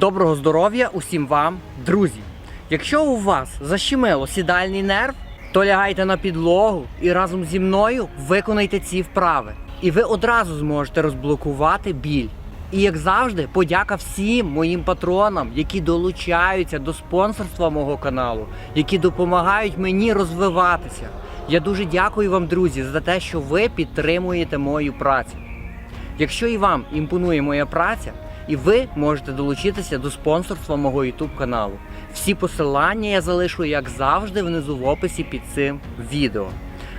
Доброго здоров'я усім вам, друзі! Якщо у вас защемило сідальний нерв, то лягайте на підлогу і разом зі мною виконайте ці вправи. І ви одразу зможете розблокувати біль. І як завжди, подяка всім моїм патронам, які долучаються до спонсорства мого каналу, які допомагають мені розвиватися. Я дуже дякую вам, друзі, за те, що ви підтримуєте мою працю. Якщо і вам імпонує моя праця, і ви можете долучитися до спонсорства мого YouTube каналу. Всі посилання я залишу, як завжди, внизу в описі під цим відео.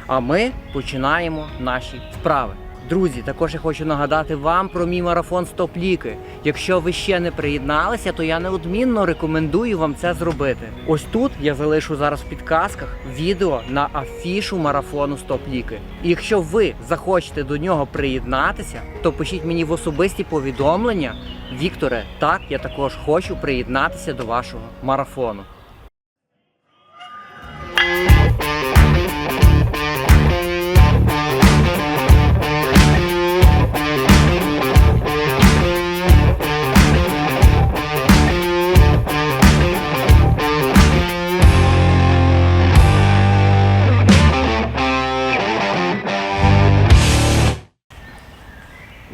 А ми починаємо наші вправи. Друзі, також я хочу нагадати вам про мій марафон Стоп Ліки. Якщо ви ще не приєдналися, то я неодмінно рекомендую вам це зробити. Ось тут я залишу зараз в підказках відео на афішу марафону Стоп Ліки. І якщо ви захочете до нього приєднатися, то пишіть мені в особисті повідомлення. Вікторе, так, я також хочу приєднатися до вашого марафону.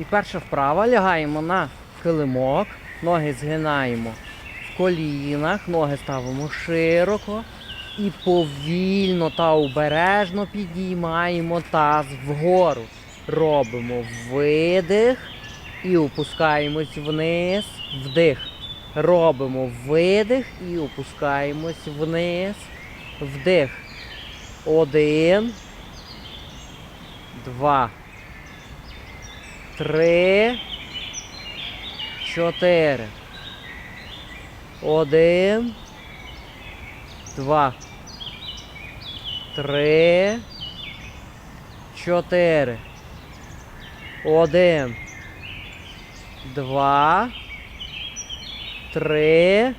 Перша вправа. Лягаємо на килимок, ноги згинаємо в колінах, ноги ставимо широко. І повільно та обережно підіймаємо таз вгору. Робимо видих і опускаємось вниз, вдих. Робимо видих і опускаємось вниз, вдих. Один, два три, чотири. Один, два, три, чотири. Один, два, три,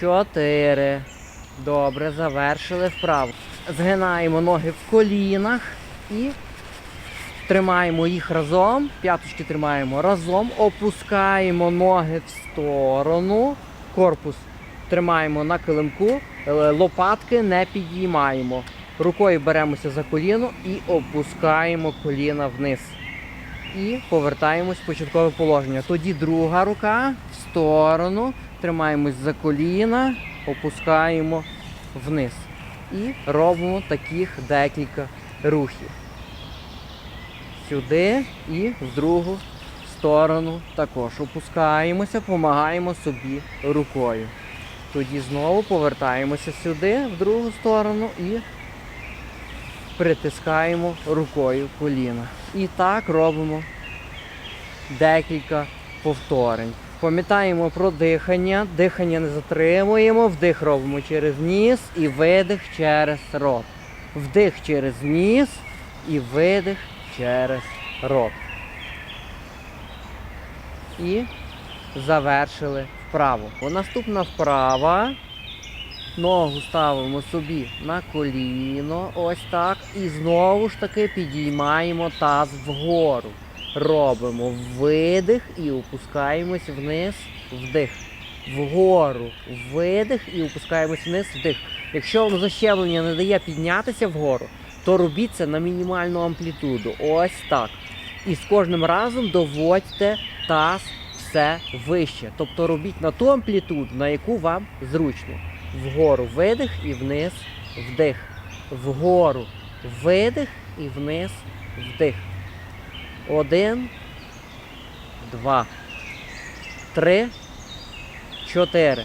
чотири. Добре, завершили вправу. Згинаємо ноги в колінах і Тримаємо їх разом, п'яточки тримаємо разом, опускаємо ноги в сторону, корпус тримаємо на килимку, е, лопатки не підіймаємо. Рукою беремося за коліно і опускаємо коліна вниз. І повертаємось в початкове положення. Тоді друга рука в сторону, тримаємось за коліна, опускаємо вниз. І робимо таких декілька рухів сюди і в другу сторону також. Опускаємося, допомагаємо собі рукою. Тоді знову повертаємося сюди, в другу сторону і притискаємо рукою коліна. І так робимо декілька повторень. Пам'ятаємо про дихання. Дихання не затримуємо, вдих робимо через ніс і видих через рот. Вдих через ніс і видих через рот. І завершили вправу. Бо наступна вправа. Ногу ставимо собі на коліно, ось так. І знову ж таки підіймаємо таз вгору. Робимо видих і опускаємось вниз, вдих. Вгору видих і опускаємось вниз, вдих. Якщо вам защеплення не дає піднятися вгору, то робіть це на мінімальну амплітуду. Ось так. І з кожним разом доводьте таз все вище. Тобто робіть на ту амплітуду, на яку вам зручно. Вгору видих і вниз вдих. Вгору видих і вниз вдих. Один, два, три, чотири.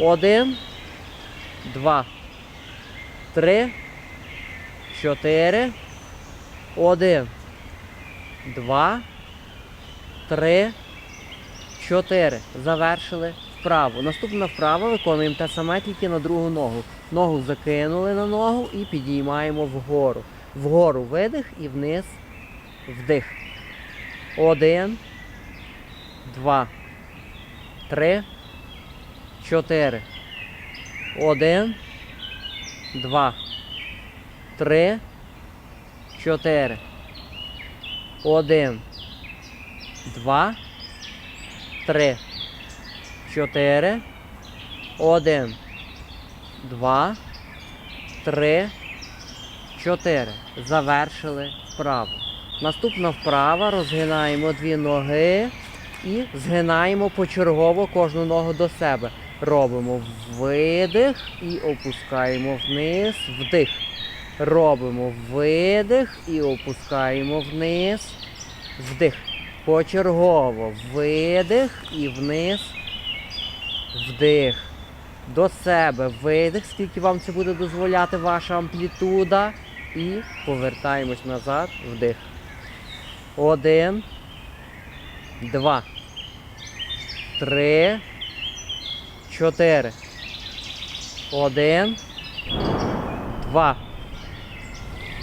Один, два, три. Чотири. Один. Два. Три. Чотири. Завершили вправу. Наступна вправа виконуємо те саме тільки на другу ногу. Ногу закинули на ногу і підіймаємо вгору. Вгору видих і вниз вдих. Один. Два. Три. Чотири. Один. Два три, чотири. Один. Два. Три. чотири. Один. Два. Три. Чотири. Завершили вправу. Наступна вправа. Розгинаємо дві ноги і згинаємо почергово кожну ногу до себе. Робимо видих і опускаємо вниз, вдих. Робимо видих і опускаємо вниз, вдих. Почергово видих і вниз, вдих. До себе видих, скільки вам це буде дозволяти ваша амплітуда. І повертаємось назад, вдих. Один. Два. Три. Чотири. Один. Два.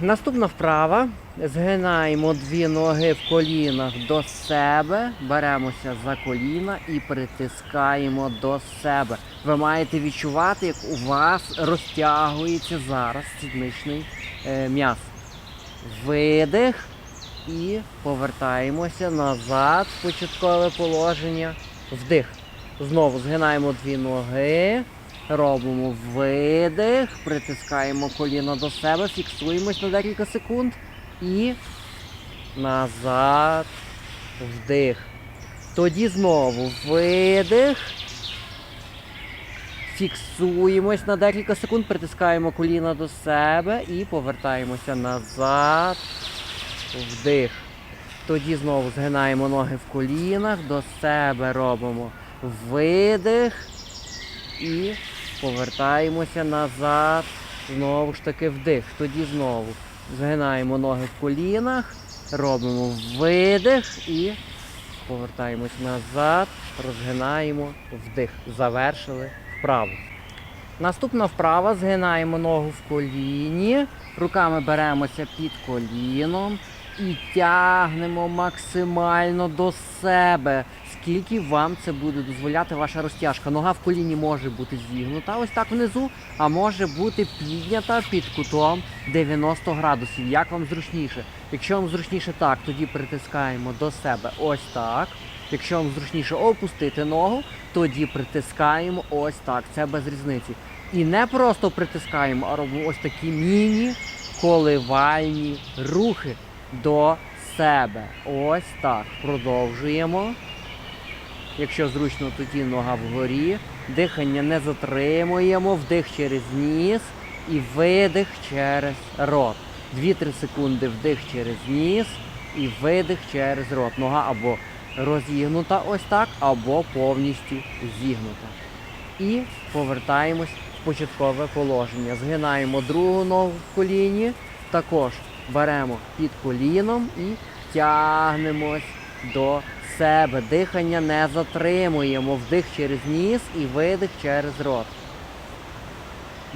Наступна вправа. Згинаємо дві ноги в колінах до себе, беремося за коліна і притискаємо до себе. Ви маєте відчувати, як у вас розтягується зараз сідничний е, м'яз. Видих і повертаємося назад в початкове положення. Вдих. Знову згинаємо дві ноги. Робимо видих, притискаємо коліно до себе, фіксуємось на декілька секунд і назад вдих. Тоді знову видих. Фіксуємось на декілька секунд, притискаємо коліна до себе і повертаємося назад. Вдих. Тоді знову згинаємо ноги в колінах, до себе робимо видих і повертаємося назад. Знову ж таки вдих. Тоді знову згинаємо ноги в колінах, робимо видих і повертаємось назад, розгинаємо вдих. Завершили вправу. Наступна вправа згинаємо ногу в коліні, руками беремося під коліном і тягнемо максимально до себе. Скільки вам це буде дозволяти ваша розтяжка? Нога в коліні може бути зігнута ось так внизу, а може бути піднята під кутом 90 градусів. Як вам зручніше? Якщо вам зручніше так, тоді притискаємо до себе ось так. Якщо вам зручніше опустити ногу, тоді притискаємо ось так. Це без різниці. І не просто притискаємо, а робимо ось такі міні-коливальні рухи до себе. Ось так. Продовжуємо. Якщо зручно, тоді нога вгорі. Дихання не затримуємо, вдих через ніс і видих через рот. 2-3 секунди вдих через ніс і видих через рот. Нога або розігнута ось так, або повністю зігнута. І повертаємось в початкове положення. Згинаємо другу ногу в коліні, також беремо під коліном і тягнемось до себе. Дихання не затримуємо. Вдих через ніс і видих через рот.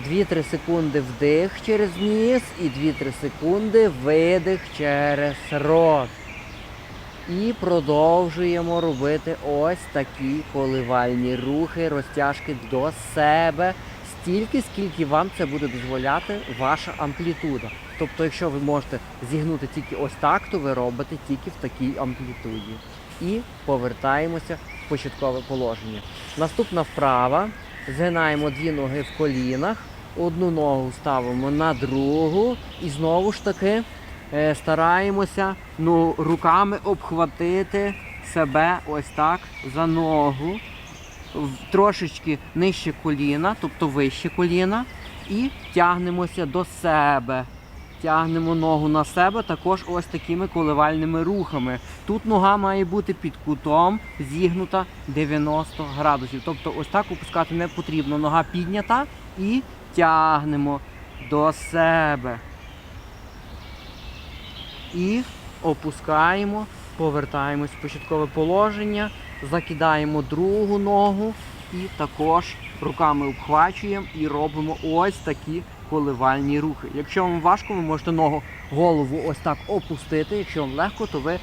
2-3 секунди вдих через ніс і 2-3 секунди видих через рот. І продовжуємо робити ось такі коливальні рухи, розтяжки до себе, стільки, скільки вам це буде дозволяти ваша амплітуда. Тобто, якщо ви можете зігнути тільки ось так, то ви робите тільки в такій амплітуді. І повертаємося в початкове положення. Наступна вправа. Згинаємо дві ноги в колінах, одну ногу ставимо на другу і знову ж таки е, стараємося ну, руками обхватити себе ось так за ногу, трошечки нижче коліна, тобто вище коліна, і тягнемося до себе. Тягнемо ногу на себе також ось такими коливальними рухами. Тут нога має бути під кутом зігнута 90 градусів. Тобто ось так опускати не потрібно. Нога піднята і тягнемо до себе. І опускаємо, повертаємось в початкове положення, закидаємо другу ногу і також руками обхвачуємо і робимо ось такі коливальні рухи. Якщо вам важко, ви можете ногу голову ось так опустити. Якщо вам легко, то ви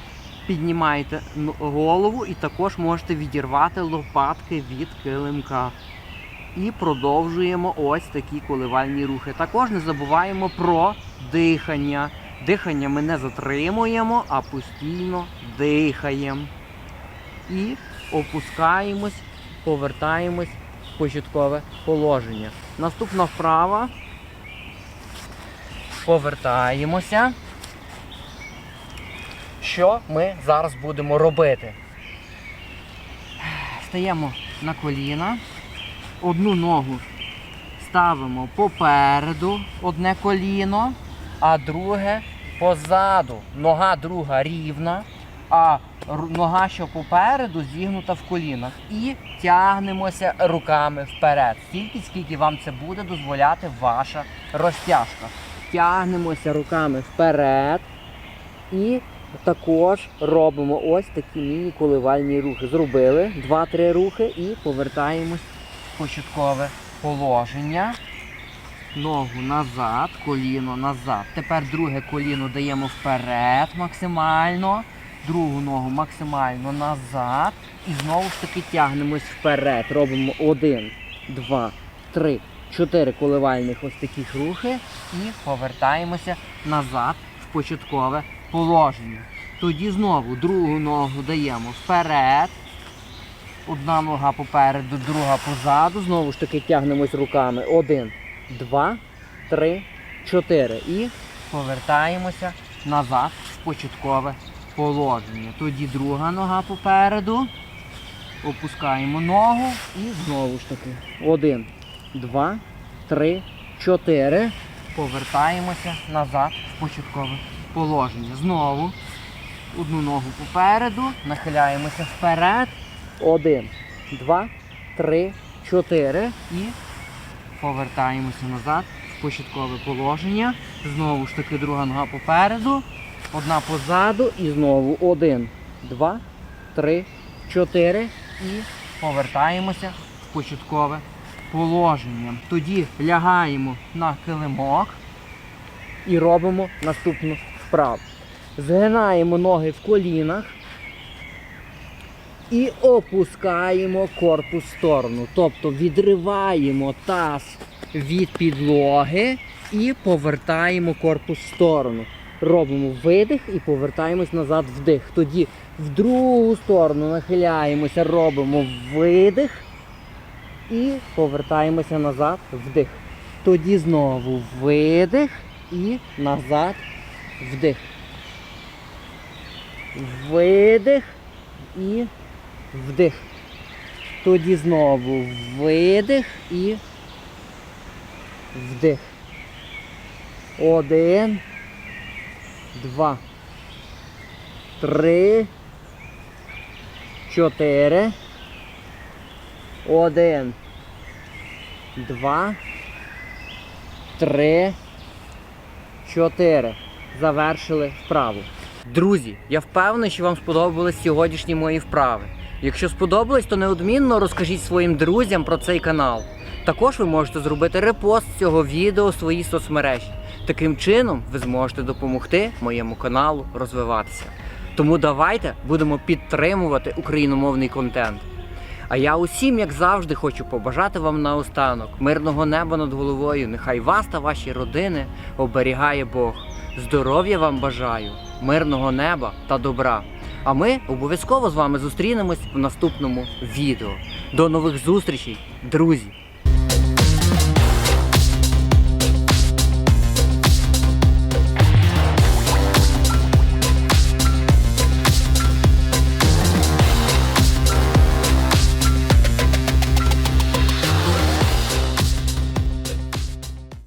піднімаєте голову і також можете відірвати лопатки від килимка. І продовжуємо ось такі коливальні рухи. Також не забуваємо про дихання. Дихання ми не затримуємо, а постійно дихаємо. І опускаємось, повертаємось в початкове положення. Наступна вправа. Повертаємося. Що ми зараз будемо робити? Стаємо на коліна, одну ногу ставимо попереду, одне коліно, а друге позаду. Нога друга рівна, а нога, що попереду, зігнута в колінах. І тягнемося руками вперед. Стільки, скільки вам це буде дозволяти ваша розтяжка. Тягнемося руками вперед. І також робимо ось такі міні-коливальні рухи. Зробили 2-3 рухи і повертаємось в початкове положення. Ногу назад, коліно назад. Тепер друге коліно даємо вперед максимально, другу ногу максимально назад. І знову ж таки тягнемось вперед. Робимо один, два, три, чотири коливальних ось таких рухи і повертаємося назад в початкове положення. Тоді знову другу ногу даємо вперед. Одна нога попереду, друга позаду. Знову ж таки тягнемось руками. Один, два, три, чотири. І повертаємося назад в початкове положення. Тоді друга нога попереду. Опускаємо ногу і знову ж таки. Один, два, три, чотири. Повертаємося назад в початкове положення. Знову одну ногу попереду, нахиляємося вперед. Один, два, три, чотири. І повертаємося назад в початкове положення. Знову ж таки друга нога попереду, одна позаду і знову один, два, три, чотири. І повертаємося в початкове. Тоді лягаємо на килимок і робимо наступну вправу. Згинаємо ноги в колінах і опускаємо корпус в сторону. Тобто відриваємо таз від підлоги і повертаємо корпус в сторону. Робимо видих і повертаємось назад вдих. Тоді в другу сторону нахиляємося, робимо видих і повертаємося назад вдих. Тоді знову видих і назад вдих. Видих і вдих. Тоді знову видих і вдих. Один, два, три, чотири. Один, два, три, чотири. Завершили вправу. Друзі, я впевнений, що вам сподобались сьогоднішні мої вправи. Якщо сподобалось, то неодмінно розкажіть своїм друзям про цей канал. Також ви можете зробити репост цього відео у своїй соцмережі. Таким чином ви зможете допомогти моєму каналу розвиватися. Тому давайте будемо підтримувати україномовний контент. А я усім, як завжди, хочу побажати вам наостанок мирного неба над головою. Нехай вас та ваші родини оберігає Бог. Здоров'я вам бажаю, мирного неба та добра. А ми обов'язково з вами зустрінемось в наступному відео. До нових зустрічей, друзі!